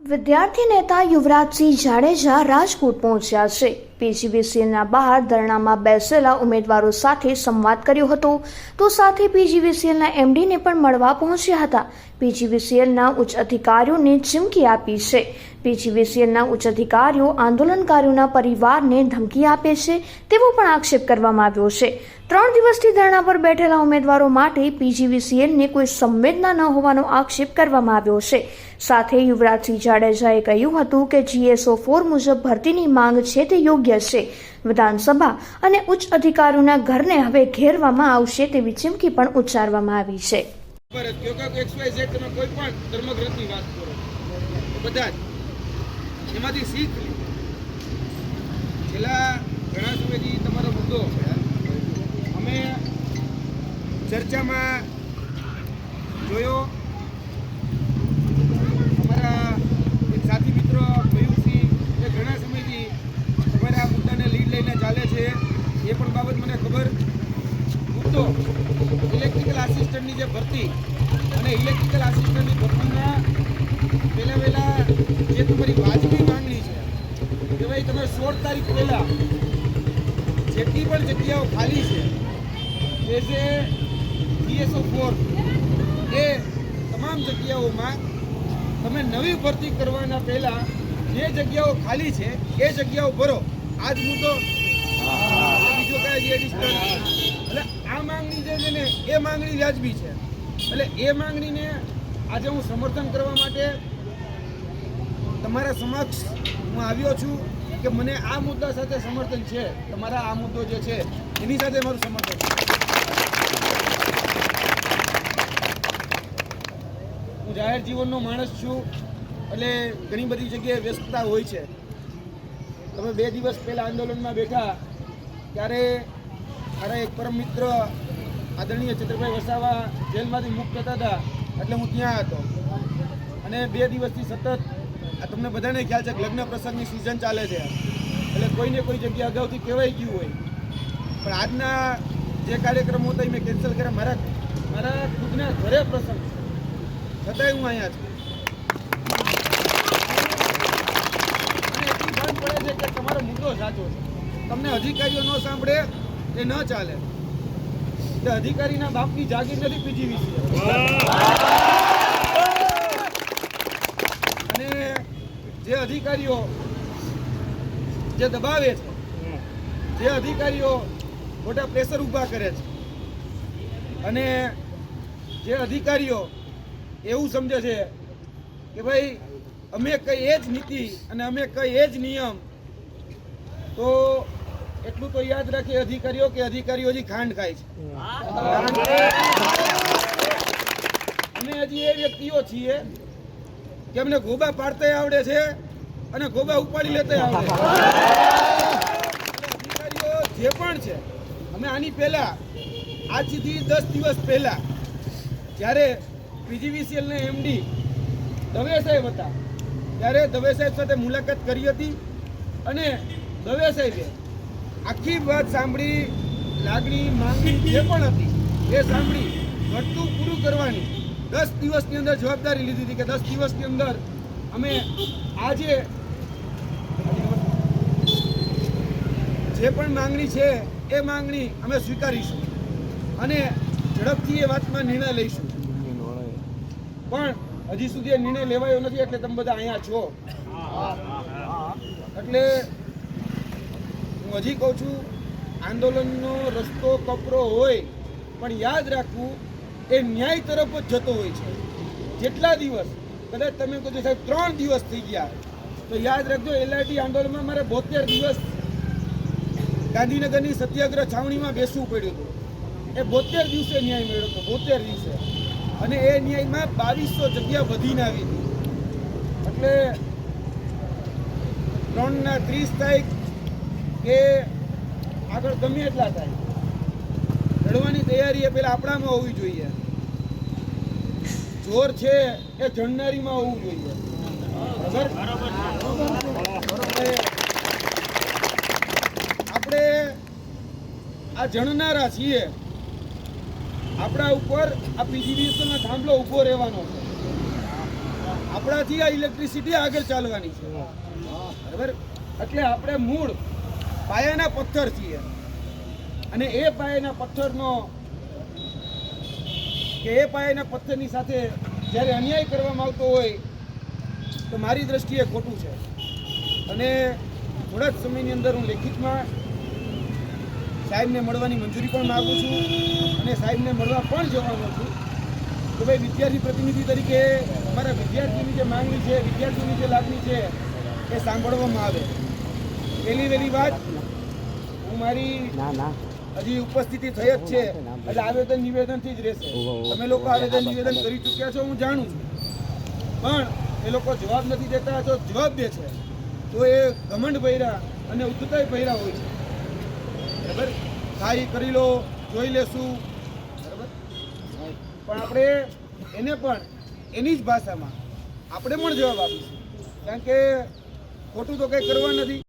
વિદ્યાર્થી નેતા યુવરાજસિંહ જાડેજા રાજકોટ પહોંચ્યા છે. પીજીવીસીએલના બહાર ધરણામાં બેસેલા ઉમેદવારો સાથે સંવાદ કર્યો હતો. તો સાથે પીજીવીસીએલના એમડીને પણ મળવા પહોંચ્યા હતા. પીજીવીસીએલના ઉચ્ચ અધિકારીઓને ચીમકી આપી છે. પીજીવીસીએલના ઉચ્ચ અધિકારીઓ આંદોલનકારીઓના પરિવારને ધમકી આપે છે તેવો પણ આક્ષેપ કરવામાં આવ્યો છે. ત્રણ દિવસથી ધરણા પર બેઠેલા ઉમેદવારો માટે પીજીવીસીએલને કોઈ સંવેદના ન હોવાનો આક્ષેપ કરવામાં આવ્યો છે. સાથે યુવરાજસિંહ જાડેજાએ કહ્યું હતું કે જીએસઓ ફોર મુજબ ભરતીની માંગ છે તે યોગ્ય છે વિધાનસભા અને ઉચ્ચ અધિકારીઓના ઘરને હવે ઘેરવામાં આવશે તેવી ચીમકી પણ ઉચ્ચારવામાં આવી છે. ચર્ચામાં જોયો અમારા એક સાથી મિત્ર મયુરસિંહ એ ઘણા સમયથી તમારા આ મુદ્દાને લીડ લઈને ચાલે છે એ પણ બાબત મને ખબર મુદ્દો ઇલેક્ટ્રિકલ આસિસ્ટન્ટની જે ભરતી અને ઇલેક્ટ્રિકલ આસિસ્ટન્ટની ભરતીના પહેલા પહેલાં જે તમારી વાજબી માંગણી છે, કે ભાઈ તમે સોળ તારીખ પહેલાં જેટલી પણ જગ્યાઓ ખાલી છે, એ જે જીએસઓ ફોર એ તમામ જગ્યાઓમાં તમે નવી ભરતી કરવાના પહેલાં જે જગ્યાઓ ખાલી છે, એ જગ્યાઓ ભરો. આજ જ મુદ્દો બીજો કાંઈ એડિશનલ એટલે આ માંગણી જે છે ને, એ માંગણી વ્યાજબી છે. એટલે એ માંગણીને આજે હું સમર્થન કરવા માટે તમારા સમક્ષ હું આવ્યો છું કે મને આ મુદ્દા સાથે સમર્થન છે. તમારા આ મુદ્દો જે છે, એની સાથે મારું સમર્થન હું જાહેર જીવનનો માણસ છું, એટલે ઘણી બધી જગ્યાએ વ્યસ્તતા હોય છે. તમે બે દિવસ પહેલાં આંદોલનમાં બેઠા, ત્યારે મારા એક પરમ મિત્ર આદરણીય ચંદ્રભાઈ વસાવા જેલમાંથી મુક્ત થતા હતા, એટલે હું ત્યાં હતો. અને બે દિવસથી સતત તમને બધાને ખ્યાલ છે કે લગ્ન પ્રસંગની સિઝન ચાલે છે. એટલે કોઈને કોઈ જગ્યા અગાઉથી કહેવાય ગયું હોય. પણ આજના જે કાર્યક્રમો હતા એ મેં કેન્સલ કર્યા. મારા મારા ખુદના ઘરે પ્રસંગ છતાંય હું અહીંયા છું. અને પડે છે કે તમારો મુદ્દો સાચો છે. તમને અધિકારીઓ ન સાંભળે એ ન ચાલે. એટલે અધિકારીના બાપની જાગીર નથી પીજીવીસી અને જે અધિકારીઓ જે દબાવે છે, જે અધિકારીઓ મોટા પ્રેશર ઊભા કરે છે, અને જે અધિકારીઓ એવું સમજે છે કે ભાઈ, અમે કઈ એ જ નીતિ અને અમે કઈ એ જ નિયમ, તો એટલું તો યાદ રાખીએ અધિકારીઓ કે અધિકારીઓ હજી ખાંડ ખાય છે. અમે હજી એ વ્યક્તિઓ છીએ કે અમને ગોબા પાડતા આવડે છે અને ગોબા ઉપાડી લેતા આવડે છે. અધિકારીઓ જે પણ છે અમે આની પહેલા આજથી દસ દિવસ પહેલા જ્યારે પીજીવીસીએલ ને એમડી દવે સાહેબ હતા ત્યારે દવે સાહેબ સાથે મુલાકાત કરી હતી અને દવે સાહેબે આખી વાત સાંભળી લાગણી માંગણી જે પણ હતી એ સાંભળી ઘટતું પૂરું કરવાની દસ દિવસની અંદર જવાબદારી લીધી હતી કે દસ દિવસની અંદર અમે આજે જે પણ માંગણી છે એ માંગણી અમે સ્વીકારીશું અને ઝડપથી એ વાતમાં નિર્ણય લઈશું. પણ હજી સુધી નિર્ણય લેવાયો નથી એટલે તમે બધા અહીંયા છો. એટલે હું હજી કહું છું, આંદોલનનો રસ્તો કપરો હોય, પણ યાદ રાખવું, એ ન્યાય તરફ જ જતો હોય છે. જેટલા દિવસ, કદાચ તમે કહો છો સાહેબ ત્રણ દિવસ થઈ ગયા, તો યાદ રાખજો એલઆઈટી આંદોલનમાં મારે બોતેર દિવસ ગાંધીનગરની સત્યાગ્રહ છાવણીમાં બેસવું પડ્યું હતું. એ બોતેર દિવસે ન્યાય મળ્યો હતો, બોતેર દિવસે. અને એ ન્યાયમાં બાવીસો જગ્યા વધીને આવી હતી. એટલે ત્રણના ત્રીસ તારીખ કે આગળ ગમે એટલા થાય. લડવાની તૈયારી એ પેલા આપણામાં હોવી જોઈએ. જોર છે એ જણનારીમાં હોવું જોઈએ. આપણે આ જણનારા છીએ. આપણા ઉપર આ પીજીવીએસનો થાંભલો ઊભો રહેવાનો છે. આપણાથી આ ઇલેક્ટ્રિસિટી આગળ ચાલવાની છે. બરાબર? એટલે આપણે મૂળ પાયાના પથ્થર છીએ. અને એ પાયાના પથ્થરનો કે એ પાયાના પથ્થરની સાથે જ્યારે અન્યાય કરવામાં આવતો હોય, તો મારી દ્રષ્ટિએ ખોટું છે. અને થોડા જ સમયની અંદર હું લેખિતમાં સાહેબને મળવાની મંજૂરી પણ માગું છું અને સાહેબને મળવા પણ જવાનો છું. તો ભાઈ વિદ્યાર્થી પ્રતિનિધિ તરીકે અમારા વિદ્યાર્થીની જે માંગણી છે વિદ્યાર્થીની જે લાગણી છે, એ સાંભળવામાં આવે. પહેલી વહેલી વાત હું મારી ના ના. હજી ઉપસ્થિતિ થઈ જ છે એટલે આવેદન નિવેદનથી જ રહેશે. તમે લોકો આવેદન નિવેદન કરી ચૂક્યા છો હું જાણું છું. પણ એ લોકો જવાબ નથી દેતા જો જવાબ દે છે. તો એ ઘમંડ ભર્યા અને ઉદ્ધતાય ભર્યા હોય છે. બરાબર? સારી કરી લો જોઈ લેશું. બરાબર? પણ આપણે એને પણ એની જ ભાષામાં આપણે પણ જવાબ આપીશું. કારણ કે ખોટું તો કંઈ કરવા નથી.